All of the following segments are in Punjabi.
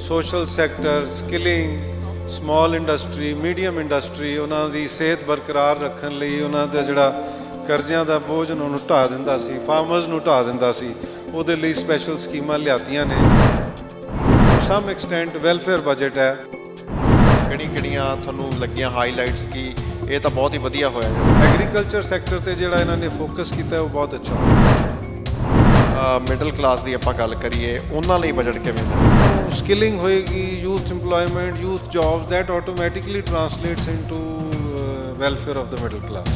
Social sector skilling small industry medium industry ਉਹਨਾਂ ਦੀ ਸਿਹਤ ਬਰਕਰਾਰ ਰੱਖਣ ਲਈ ਉਹਨਾਂ ਦਾ ਜਿਹੜਾ ਕਰਜ਼ਿਆਂ ਦਾ ਬੋਝ ਉਹਨਾਂ ਨੂੰ ਢਾ ਦਿੰਦਾ ਸੀ ਫਾਰਮਰਸ ਨੂੰ ਢਾ ਦਿੰਦਾ ਸੀ ਉਹਦੇ ਲਈ ਸਪੈਸ਼ਲ ਸਕੀਮਾਂ ਲਿਆਤੀਆਂ ਨੇ। ਸਮ ਐਕਸਟੈਂਟ ਵੈਲਫੇਅਰ ਬਜਟ ਹੈ। ਕਿਹੜੀ ਕਿਹੜੀਆਂ ਤੁਹਾਨੂੰ ਲੱਗੀਆਂ ਹਾਈਲਾਈਟਸ ਕੀ? ਇਹ ਤਾਂ ਬਹੁਤ ਹੀ ਵਧੀਆ ਹੋਇਆ। ਐਗਰੀਕਲਚਰ ਸੈਕਟਰ ਤੇ ਜਿਹੜਾ ਇਹਨਾਂ ਨੇ ਫੋਕਸ ਕੀਤਾ ਉਹ ਬਹੁਤ ਅੱਛਾ ਹੋਇਆ। ਮਿਡਲ ਕਲਾਸ ਦੀ ਆਪਾਂ ਗੱਲ ਕਰੀਏ ਉਹਨਾਂ ਲਈ ਬਜਟ ਕਿਵੇਂ ਦਾ? ਸਕਿਲਿੰਗ ਹੋਏਗੀ youth EMPLOYMENT youth jobs automatically translates into uh, welfare of the middle class.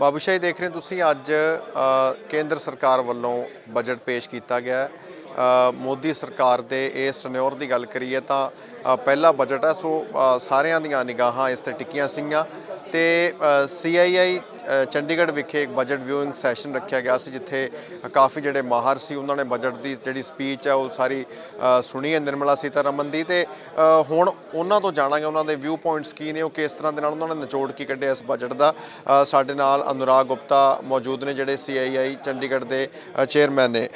ਬਾਬੂ ਸ਼ਾਹੀ ਦੇਖ ਰਹੇ ਤੁਸੀਂ ਅੱਜ ਕੇਂਦਰ ਸਰਕਾਰ ਵੱਲੋਂ ਬਜਟ ਪੇਸ਼ ਕੀਤਾ ਗਿਆ ਮੋਦੀ ਸਰਕਾਰ ਦੇ ਇਸ ਟਨਿਓਰ ਦੀ ਗੱਲ ਕਰੀਏ ਤਾਂ ਪਹਿਲਾ ਬਜਟ ਹੈ ਸੋ ਸਾਰਿਆਂ ਦੀਆਂ ਨਿਗਾਹਾਂ ਇਸ ਤੇ ਟਿਕੀਆਂ ਸੀਗੀਆਂ ਤੇ ਸੀਆਈਆਈ ਚੰਡੀਗੜ੍ਹ ਵਿਖੇ ਇੱਕ ਬਜਟ ਵਿਊਇੰਗ ਸੈਸ਼ਨ ਰੱਖਿਆ ਗਿਆ ਸੀ, ਜਿੱਥੇ ਕਾਫੀ ਜਿਹੜੇ ਮਾਹਰ ਸੀ, ਉਹਨਾਂ ਨੇ ਬਜਟ ਦੀ ਜਿਹੜੀ ਸਪੀਚ ਹੈ ਉਹ ਸਾਰੀ ਸੁਣੀ ਹੈ ਨਿਰਮਲਾ ਸੀਤਾਰਮਨ ਦੀ। ਤੇ ਹੁਣ ਉਹਨਾਂ ਤੋਂ ਜਾਣਾਂਗੇ ਉਹਨਾਂ ਦੇ ਵਿਊ ਪੁਆਇੰਟਸ ਕੀ ਨੇ, ਉਹ ਕਿਸ ਤਰ੍ਹਾਂ ਦੇ ਨਾਲ ਉਹਨਾਂ ਨੇ ਨਿਚੋੜ ਕੀ ਕੱਢਿਆ ਇਸ ਬਜਟ ਦਾ। ਸਾਡੇ ਨਾਲ ਅਨੁਰਾਗ ਗੁਪਤਾ ਮੌਜੂਦ ਨੇ, ਜਿਹੜੇ ਸੀਆਈਆਈ ਚੰਡੀਗੜ੍ਹ ਦੇ ਚੇਅਰਮੈਨ ਨੇ।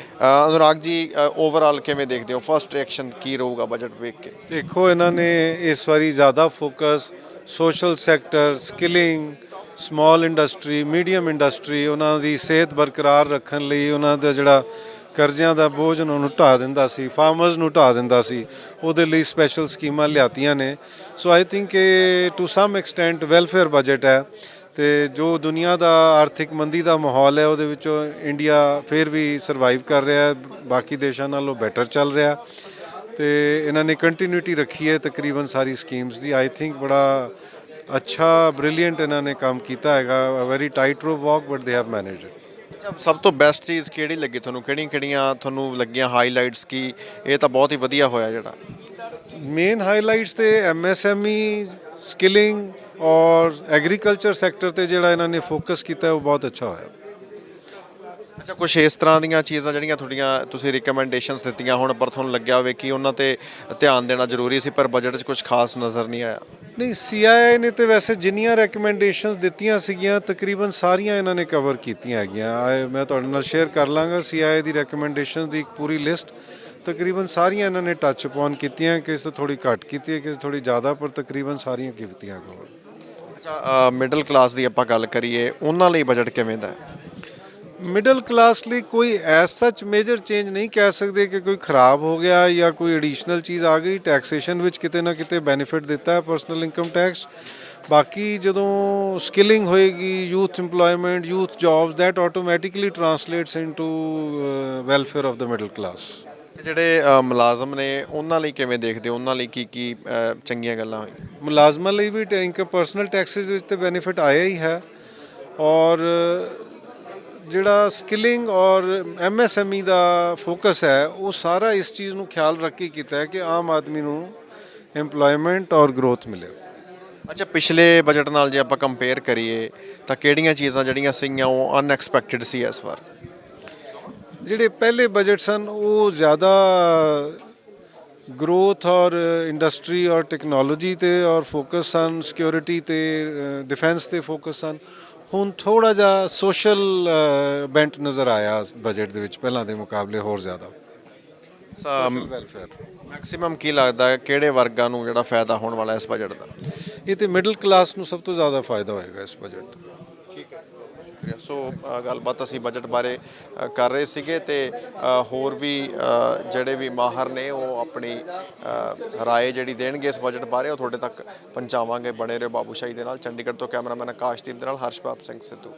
ਅਨੁਰਾਗ ਜੀ ਓਵਰਆਲ ਕਿਵੇਂ ਦੇਖਦੇ ਹੋ? ਫਰਸਟ ਰਿਐਕਸ਼ਨ ਕੀ ਰਹੂਗਾ ਬਜਟ ਵੇਖ ਕੇ? ਦੇਖੋ, ਇਹਨਾਂ ਨੇ ਇਸ ਵਾਰੀ ਜ਼ਿਆਦਾ focus social sector skilling small industry medium industry ਉਹਨਾਂ ਦੀ ਸਿਹਤ ਬਰਕਰਾਰ ਰੱਖਣ ਲਈ ਉਹਨਾਂ ਦਾ ਜਿਹੜਾ ਕਰਜ਼ਿਆਂ ਦਾ ਬੋਝ ਉਹਨਾਂ ਨੂੰ ਢਾ ਦਿੰਦਾ ਸੀ ਫਾਰਮਰਸ ਨੂੰ ਢਾ ਦਿੰਦਾ ਸੀ, ਉਹਦੇ ਲਈ ਸਪੈਸ਼ਲ ਸਕੀਮਾਂ ਲਿਆਤੀਆਂ ਨੇ। ਸੋ ਆਈ ਥਿੰਕ ਕਿ to some extent welfare budget ਹੈ ਤੇ ਜੋ ਦੁਨੀਆ ਦਾ ਆਰਥਿਕ ਮੰਦੀ ਦਾ ਮਾਹੌਲ ਹੈ, ਉਹਦੇ ਵਿੱਚੋਂ ਇੰਡੀਆ ਫਿਰ ਵੀ ਸਰਵਾਈਵ ਕਰ ਰਿਹਾ ਹੈ, ਬਾਕੀ ਦੇਸ਼ਾਂ ਨਾਲੋਂ ਬੈਟਰ ਚੱਲ ਰਿਹਾ। ਤੇ ਇਹਨਾਂ ਨੇ ਕੰਟੀਨਿਊਟੀ ਰੱਖੀ ਹੈ ਤਕਰੀਬਨ ਸਾਰੀ ਸਕੀਮਸ ਦੀ। ਆਈ ਥਿੰਕ ਬੜਾ ਅੱਛਾ ਬ੍ਰਿਲੀਅੰਟ ਇਹਨਾਂ ਨੇ ਕੰਮ ਕੀਤਾ ਹੈਗਾ very tight rope walk but they have managed it ਅੱਛਾ ਸਭ ਤੋਂ ਬੈਸਟ ਚੀਜ਼ ਕਿਹੜੀ ਲੱਗੀ ਤੁਹਾਨੂੰ? ਕਿਹੜੀਆਂ ਕਿਹੜੀਆਂ ਤੁਹਾਨੂੰ ਲੱਗੀਆਂ ਹਾਈਲਾਈਟਸ ਕੀ? ਇਹ ਤਾਂ ਬਹੁਤ ਹੀ ਵਧੀਆ ਹੋਇਆ ਜਿਹੜਾ। ਮੇਨ ਹਾਈਲਾਈਟਸ ਤੇ ਐਮਐਸਐਮਈ ਸਕਿਲਿੰਗ ਔਰ ਐਗਰੀਕਲਚਰ ਸੈਕਟਰ ਤੇ ਜਿਹੜਾ ਇਹਨਾਂ ਨੇ ਫੋਕਸ ਕੀਤਾ ਉਹ ਬਹੁਤ ਅੱਛਾ ਹੋਇਆ। ਅੱਛਾ ਕੁਝ ਇਸ ਤਰ੍ਹਾਂ ਦੀਆਂ ਚੀਜ਼ਾਂ ਜਿਹੜੀਆਂ ਤੁਹਾਡੀਆਂ ਤੁਸੀਂ ਰეკਮੈਂਡੇਸ਼ਨਸ ਦਿੱਤੀਆਂ ਹੁਣ ਪਰ ਤੁਹਾਨੂੰ ਲੱਗਿਆ ਹੋਵੇ ਕਿ ਉਹਨਾਂ ਤੇ ਧਿਆਨ ਦੇਣਾ ਜ਼ਰੂਰੀ ਸੀ ਪਰ ਬਜਟ 'ਚ ਕੁਝ ਖਾਸ ਨਜ਼ਰ ਨਹੀਂ ਆਇਆ। ਨਹੀਂ ਸੀਆਈਆਈ ਨੇ ਤੇ ਵੈਸੇ ਜਿੰਨੀਆਂ ਰეკਮੈਂਡੇਸ਼ਨਸ ਦਿੱਤੀਆਂ ਸੀਗੀਆਂ, ਤਕਰੀਬਨ ਸਾਰੀਆਂ ਇਹਨਾਂ ਨੇ ਕਵਰ ਕੀਤੀਆਂ ਹੈਗੀਆਂ। ਆਏ- ਮੈਂ ਤੁਹਾਡੇ ਨਾਲ ਸ਼ੇਅਰ ਕਰ ਲਾਂਗਾ ਸੀਆਈਆਈ ਦੀ ਰეკਮੈਂਡੇਸ਼ਨਸ ਦੀ ਇੱਕ ਪੂਰੀ ਲਿਸਟ ਤਕਰੀਬਨ ਸਾਰੀਆਂ ਇਹਨਾਂ ਨੇ ਟੱਚ ਅਪਨ ਕੀਤੀਆਂ, ਕਿਸੇ ਤੋਂ ਥੋੜੀ ਘੱਟ ਕੀਤੀ ਹੈ, ਕਿਸੇ ਤੋਂ ਥੋੜੀ ਜ਼ਿਆਦਾ, ਪਰ ਤਕਰੀਬਨ ਸਾਰੀਆਂ ਕੀਤੀਆਂ ਕਵਰ ਅੱਛਾ ਮਿਡਲ ਕਲਾਸ ਦੀ ਆਪਾਂ ਗੱਲ ਕਰੀਏ, ਉਹਨਾਂ ਲਈ ਬਜਟ ਕਿਵੇਂ ਦਾ ਹੈ? ਮਿਡਲ ਕਲਾਸ ਲਈ ਕੋਈ ਐਸ ਸੱਚ ਮੇਜਰ ਚੇਂਜ ਨਹੀਂ ਕਹਿ ਸਕਦੇ ਕਿ ਕੋਈ ਖਰਾਬ ਹੋ ਗਿਆ ਜਾਂ ਕੋਈ ਐਡੀਸ਼ਨਲ ਚੀਜ਼ ਆ ਗਈ। ਟੈਕਸੇਸ਼ਨ ਵਿੱਚ ਕਿਤੇ ਨਾ ਕਿਤੇ ਬੈਨੀਫਿਟ ਦਿੱਤਾ ਹੈ ਪਰਸਨਲ ਇਨਕਮ ਟੈਕਸ ਬਾਕੀ ਜਦੋਂ ਸਕਿਲਿੰਗ ਹੋਏਗੀ youth EMPLOYMENT youth jobs translates into uh, welfare of the middle class ਤੇ ਜਿਹੜੇ ਮੁਲਾਜ਼ਮ ਨੇ ਉਹਨਾਂ ਲਈ ਕਿਵੇਂ ਦੇਖਦੇ ਉਹਨਾਂ ਲਈ ਕੀ ਕੀ ਚੰਗੀਆਂ ਗੱਲਾਂ ਹੋਈਆਂ? ਮੁਲਾਜ਼ਮਾਂ ਲਈ ਵੀ ਇਨਕਮ ਪਰਸਨਲ ਟੈਕਸਸ ਵਿੱਚ ਤੇ ਬੈਨੀਫਿਟ ਆਇਆ ਹੀ ਹੈ। ਔਰ ਜਿਹੜਾ ਸਕਿਲਿੰਗ ਔਰ ਐਮਐਸਐਮਈ ਦਾ ਫੋਕਸ ਹੈ ਉਹ ਸਾਰਾ ਇਸ ਚੀਜ਼ ਨੂੰ ਖਿਆਲ ਰੱਖ ਕੇ ਕੀਤਾ ਹੈ ਕਿ ਆਮ ਆਦਮੀ ਨੂੰ EMPLOYMENT ਔਰ ਗਰੋਥ ਮਿਲੇ। ਅੱਛਾ ਪਿਛਲੇ ਬਜਟ ਨਾਲ ਜੇ ਆਪਾਂ ਕੰਪੇਅਰ ਕਰੀਏ ਤਾਂ ਕਿਹੜੀਆਂ ਚੀਜ਼ਾਂ ਜਿਹੜੀਆਂ ਸੀਗੀਆਂ ਉਹ ਅਨਐਕਸਪੈਕਟਿਡ ਸੀ ਇਸ ਵਾਰ? ਜਿਹੜੇ ਪਹਿਲੇ ਬਜਟ ਸਨ ਉਹ ਜ਼ਿਆਦਾ ਗਰੋਥ ਔਰ ਇੰਡਸਟਰੀ ਔਰ ਟੈਕਨੋਲੋਜੀ ਤੇ ਔਰ ਫੋਕਸ ਸਨ ਸਿਕਿਉਰਿਟੀ ਤੇ ਡਿਫੈਂਸ ਤੇ ਫੋਕਸ ਸਨ। ਹੁਣ ਥੋੜਾ ਜਿਹਾ ਸੋਸ਼ਲ ਬੈਂਟ ਨਜ਼ਰ ਆਇਆ ਬਜਟ ਦੇ ਵਿੱਚ ਪਹਿਲਾਂ ਦੇ ਮੁਕਾਬਲੇ ਹੋਰ ਜ਼ਿਆਦਾ। ਮੈਕਸਿਮਮ ਕੀ ਲੱਗਦਾ ਹੈ? ਕਿਹੜੇ ਵਰਗਾਂ ਨੂੰ ਜਿਹੜਾ ਫਾਇਦਾ ਹੋਣ ਵਾਲਾ ਇਸ ਬਜਟ ਦਾ? ਇਹ ਤੇ ਮਿਡਲ ਕਲਾਸ ਨੂੰ ਸਭ ਤੋਂ ਜ਼ਿਆਦਾ ਫਾਇਦਾ ਹੋਏਗਾ ਇਸ ਬਜਟ ਤੋਂ ਹੈ ਸ਼ੁਕਰੀਆ। ਸੋ ਗੱਲਬਾਤ ਅਸੀਂ ਬਜਟ ਬਾਰੇ ਕਰ ਰਹੇ ਸੀਗੇ ਤੇ ਹੋਰ ਵੀ ਜਿਹੜੇ ਵੀ ਮਾਹਰ ਨੇ ਉਹ ਆਪਣੀ ਅ, ਰਾਏ ਜਿਹੜੀ ਦੇਣਗੇ ਇਸ ਬਜਟ ਬਾਰੇ ਉਹ ਤੁਹਾਡੇ ਤੱਕ ਪਹੁੰਚਾਵਾਂਗੇ ਬਣੇ ਰਹੋ ਬਾਬੂਸ਼ਾਹੀ ਦੇ ਨਾਲ। ਚੰਡੀਗੜ੍ਹ ਤੋਂ ਕੈਮਰਾਮੈਨ ਆਕਾਸ਼ਦੀਪ ਦੇ ਨਾਲ ਹਰਸ਼ਪਾਪ ਸਿੰਘ ਸਿੱਧੂ।